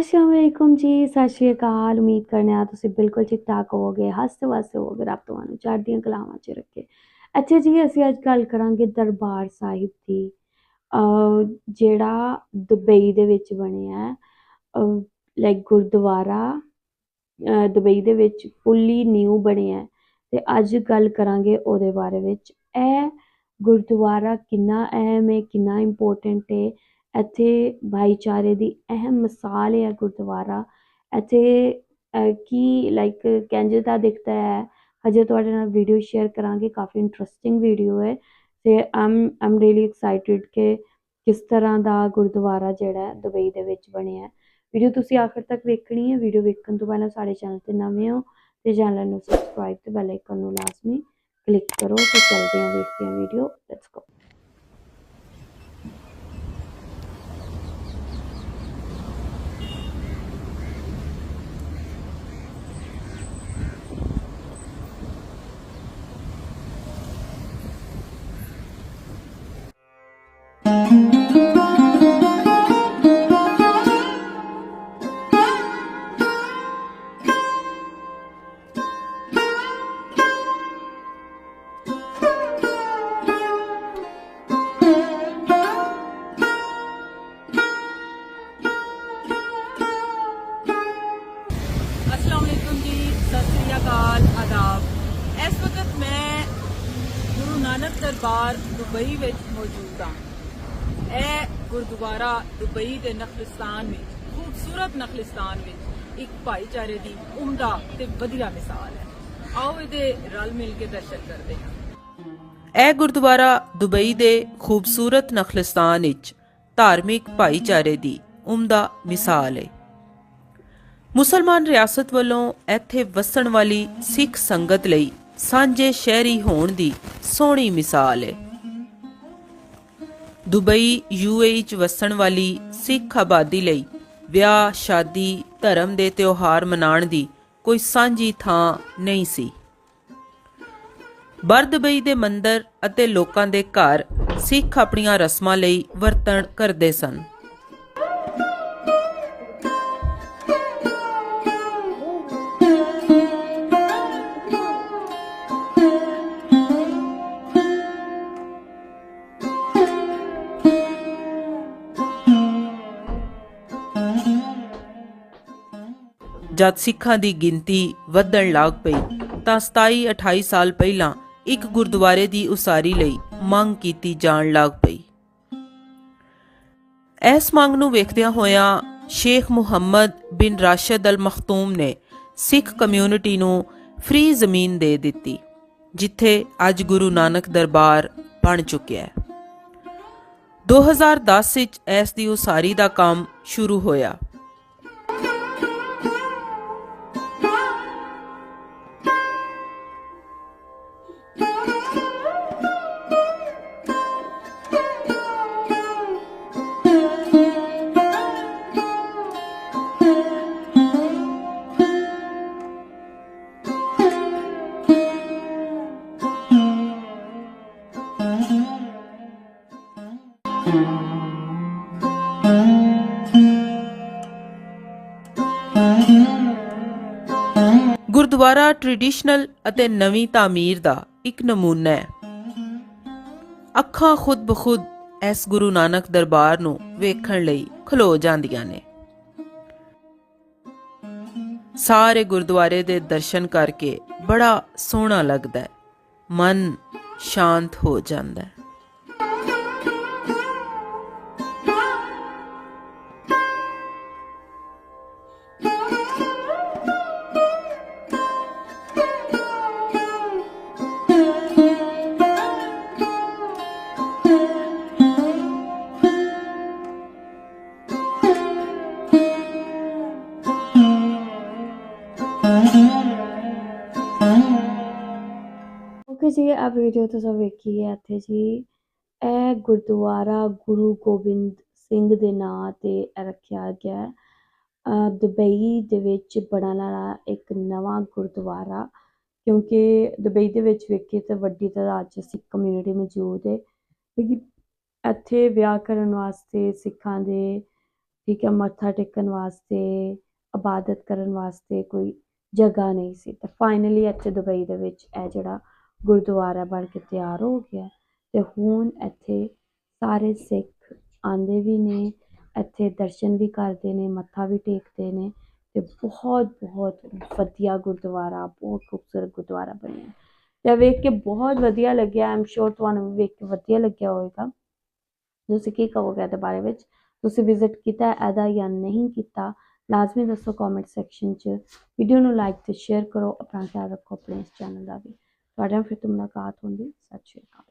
ਅਸਲਾਮ ਵਾਲੇਕੁਮ ਜੀ, ਸਤਿ ਸ਼੍ਰੀ ਅਕਾਲ। ਉਮੀਦ ਕਰਨੇ ਆ ਤੁਸੀਂ ਬਿਲਕੁਲ ਠੀਕ ਠਾਕ ਹੋਵੋਗੇ। ਹੱਸਦੇ ਵਸਦੇ ਹੋਵੋਗੇ, ਰੱਬ ਤੁਹਾਨੂੰ ਚੜ੍ਹਦੀਆਂ ਕਲਾਵਾਂ 'ਚ ਰੱਖੇ। ਅੱਛਾ ਜੀ, ਅਸੀਂ ਅੱਜ ਗੱਲ ਕਰਾਂਗੇ ਦਰਬਾਰ ਸਾਹਿਬ ਦੀ। ਜਿਹੜਾ ਦੁਬਈ ਦੇ ਵਿੱਚ ਬਣਿਆ ਲਾਈਕ ਗੁਰਦੁਆਰਾ ਦੁਬਈ ਦੇ ਵਿੱਚ ਫੁੱਲੀ ਨਿਊ ਬਣਿਆ ਤੇ ਅੱਜ ਗੱਲ ਕਰਾਂਗੇ ਉਹਦੇ ਬਾਰੇ ਵਿੱਚ। ਇਹ ਗੁਰਦੁਆਰਾ ਕਿੰਨਾ ਅਹਿਮ ਹੈ, ਕਿੰਨਾ ਇੰਪੋਰਟੈਂਟ ਹੈ ਇੱਥੇ ਭਾਈਚਾਰੇ ਦੀ ਅਹਿਮ ਮਿਸਾਲ ਹੈ ਗੁਰਦੁਆਰਾ। ਇੱਥੇ ਕੀ ਲਾਈਕ ਕਿੰਝ ਦਾ ਦਿਖਦਾ ਹੈ। ਹਜੇ ਤੁਹਾਡੇ ਨਾਲ ਵੀਡੀਓ ਸ਼ੇਅਰ ਕਰਾਂਗੇ, ਕਾਫੀ ਇੰਟਰਸਟਿੰਗ ਵੀਡੀਓ ਹੈ। ਤੇ ਆਮ ਆਮ ਰੀਲੀ ਐਕਸਾਈਟਿਡ ਕਿ ਕਿਸ ਤਰ੍ਹਾਂ ਦਾ ਗੁਰਦੁਆਰਾ ਜਿਹੜਾ ਦੁਬਈ ਦੇ ਵਿੱਚ ਬਣਿਆ ਵੀਡੀਓ ਤੁਸੀਂ ਆਖਰ ਤੱਕ ਵੇਖਣੀ ਹੈ। ਵੀਡੀਓ ਵੇਖਣ ਤੋਂ ਪਹਿਲਾਂ ਸਾਡੇ ਚੈਨਲ ਤੇ ਨਵੇਂ ਹੋ ਤੇ ਚੈਨਲ ਨੂੰ ਸਬਸਕ੍ਰਾਈਬ ਤੇ ਬੈਲ ਆਈਕਨ ਨੂੰ ਲਾਜ਼ਮੀ ਕਲਿੱਕ ਕਰੋ ਤੇ ਚੱਲਦੇ ਹਾਂ, ਵੇਖਦੇ ਹਾਂ video let's go Nanak Darbar Dubai ਵਿੱਚ ਮੌਜੂਦ ਹਾਂ। ਇਹ ਗੁਰਦੁਆਰਾ ਦੁਬਈ ਦੇ ਨਖਲਿਸਤਾਨ ਵਿੱਚ, ਖੂਬਸੂਰਤ ਨਖਲਿਸਤਾਨ ਵਿੱਚ ਇੱਕ ਭਾਈਚਾਰੇ ਦੀ ਉਮਦਾ ਤੇ ਵਧੀਆ ਮਿਸਾਲ ਹੈ। ਆਓ ਇਹਦੇ ਰਲ ਮਿਲ ਕੇ ਦਰਸ਼ਨ ਕਰਦੇ ਹਾਂ। ਇਹ ਗੁਰਦੁਆਰਾ ਦੁਬਈ ਦੇ ਖੂਬਸੂਰਤ ਨਖਲਿਸਤਾਨ ਵਿੱਚ ਧਾਰਮਿਕ ਭਾਈਚਾਰੇ ਦੀ ਉਮਦਾ ਮਿਸਾਲ ਹੈ। ਮੁਸਲਮਾਨ ਰਿਆਸਤ ਵੱਲੋਂ ਇੱਥੇ ਵਸਣ ਵਾਲੀ ਸਿੱਖ ਸੰਗਤ ਲਈ ਸਾਂਝੇ ਸ਼ਹਿਰੀ ਹੋਣ ਦੀ ਸੋਹਣੀ ਮਿਸਾਲ ਹੈ ਦੁਬਈ ਯੂਏਈ ਚ ਵਸਣ ਵਾਲੀ ਸਿੱਖ ਆਬਾਦੀ ਲਈ ਵਿਆਹ, ਸ਼ਾਦੀ, ਧਰਮ ਦੇ ਤਿਉਹਾਰ ਮਨਾਉਣ ਦੀ ਕੋਈ ਸਾਂਝੀ ਥਾਂ ਨਹੀਂ ਸੀ। ਬਰ ਦੁਬਈ ਦੇ ਮੰਦਰ ਅਤੇ ਲੋਕਾਂ ਦੇ ਘਰ ਸਿੱਖ ਆਪਣੀਆਂ ਰਸਮਾਂ ਲਈ ਵਰਤਣ ਕਰਦੇ ਸਨ। ਜਦ ਸਿੱਖਾਂ ਦੀ ਗਿਣਤੀ ਵਧਣ ਲੱਗ ਪਈ, ਤਾਂ 27-28 ਸਾਲ ਪਹਿਲਾਂ ਇੱਕ ਗੁਰਦੁਆਰੇ ਦੀ ਉਸਾਰੀ ਲਈ ਮੰਗ ਕੀਤੀ ਜਾਣ ਲੱਗ ਪਈ। ਇਸ ਮੰਗ ਨੂੰ ਵੇਖਦਿਆਂ ਹੋਇਆਂ ਸ਼ੇਖ ਮੁਹੰਮਦ ਬਿਨ ਰਾਸ਼ਦ ਅਲ ਮਖਤੂਮ ਨੇ ਸਿੱਖ ਕਮਿਊਨਿਟੀ ਨੂੰ ਫ੍ਰੀ ਜ਼ਮੀਨ ਦੇ ਦਿੱਤੀ, ਜਿੱਥੇ ਅੱਜ ਗੁਰੂ ਨਾਨਕ ਦਰਬਾਰ ਬਣ ਚੁੱਕਿਆ ਹੈ। 2010 ਵਿੱਚ ਇਸ ਦੀ ਉਸਾਰੀ ਦਾ ਕੰਮ ਸ਼ੁਰੂ ਹੋਇਆ। ਗੁਰਦੁਆਰਾ ਟ੍ਰੈਡੀਸ਼ਨਲ ਅਤੇ ਨਵੀਂ ਤਾਮੀਰ ਦਾ ਇੱਕ ਨਮੂਨਾ ਹੈ। ਅੱਖਾਂ ਖੁਦ ਬਖੁਦ ਇਸ ਗੁਰੂ ਨਾਨਕ ਦਰਬਾਰ ਨੂੰ ਵੇਖਣ ਲਈ ਖਲੋ ਜਾਂਦੀਆਂ ਨੇ। ਸਾਰੇ ਗੁਰਦੁਆਰੇ ਦੇ ਦਰਸ਼ਨ ਕਰਕੇ ਬੜਾ ਸੋਹਣਾ ਲੱਗਦਾ ਹੈ। ਮਨ ਸ਼ਾਂਤ ਹੋ ਜਾਂਦਾ ਹੈ। ਓਕੇ ਜੀ ਆ ਵੀਡੀਓ ਤੁਸੀਂ ਵੇਖੀ ਹੈ ਇੱਥੇ ਜੀ। ਇਹ ਗੁਰਦੁਆਰਾ ਗੁਰੂ ਗੋਬਿੰਦ ਸਿੰਘ ਦੇ ਨਾਂ ਤੇ ਰੱਖਿਆ ਗਿਆ ਹੈ। ਦੁਬਈ ਦੇ ਵਿੱਚ ਬਣਨ ਵਾਲਾ ਇੱਕ ਨਵਾਂ ਗੁਰਦੁਆਰਾ, ਕਿਉਂਕਿ ਦੁਬਈ ਦੇ ਵਿੱਚ ਵੇਖੀਏ ਤਾਂ ਵੱਡੀ ਤਾਦਾਦ 'ਚ ਸਿੱਖ ਕਮਿਊਨਿਟੀ ਮੌਜੂਦ ਹੈ। ਲੇਕਿਨ ਇੱਥੇ ਵਿਆਹ ਕਰਨ ਵਾਸਤੇ ਸਿੱਖਾਂ ਦੇ, ਠੀਕ ਹੈ, ਮੱਥਾ ਟੇਕਣ ਵਾਸਤੇ, ਇਬਾਦਤ ਕਰਨ ਵਾਸਤੇ ਕੋਈ ਜਗ੍ਹਾ ਨਹੀਂ ਸੀ। ਤੇ ਫਾਈਨਲੀ ਇੱਥੇ ਦੁਬਈ ਦੇ ਵਿੱਚ ਇਹ ਜਿਹੜਾ ਗੁਰਦੁਆਰਾ ਬਣ ਕੇ ਤਿਆਰ ਹੋ ਗਿਆ ਤੇ ਹੁਣ ਇੱਥੇ ਸਾਰੇ ਸਿੱਖ ਆਂਦੇ ਵੀ ਨੇ, ਇੱਥੇ ਦਰਸ਼ਨ ਵੀ ਕਰਦੇ ਨੇ, ਮੱਥਾ ਵੀ ਟੇਕਦੇ ਨੇ ਤੇ ਬਹੁਤ ਬਹੁਤ ਵਧੀਆ ਗੁਰਦੁਆਰਾ, ਬਹੁਤ ਖੂਬਸੂਰਤ ਗੁਰਦੁਆਰਾ ਬਣਿਆ ਤੇ ਵੇਖ ਕੇ ਬਹੁਤ ਵਧੀਆ ਲੱਗਿਆ ਆਮ ਸ਼ੋਰ ਤੁਹਾਨੂੰ ਵੀ ਵੇਖ ਕੇ ਵਧੀਆ ਲੱਗਿਆ ਹੋਵੇਗਾ। ਤੁਸੀਂ ਕੀ ਕਹੋਗੇ ਇਹਦੇ ਬਾਰੇ ਵਿੱਚ? ਤੁਸੀਂ ਵਿਜ਼ਿਟ ਕੀਤਾ ਹੈ ਇਹਦਾ ਜਾਂ ਨਹੀਂ ਕੀਤਾ? ਲਾਜ਼ਮੀ ਦੱਸੋ ਕਮੈਂਟ ਸੈਕਸ਼ਨ 'ਚ ਵੀਡੀਓ ਨੂੰ ਲਾਈਕ ਤੇ ਸ਼ੇਅਰ ਕਰੋ ਆਪਣਾ ਖਿਆਲ ਰੱਖੋ ਆਪਣੇ ਇਸ ਚੈਨਲ ਦਾ ਵੀ ਤੁਹਾਡੇ ਨਾਲ ਫਿਰ ਤੋਂ ਮੁਲਾਕਾਤ ਹੁੰਦੀ ਸਤਿ ਸ਼੍ਰੀ ਅਕਾਲ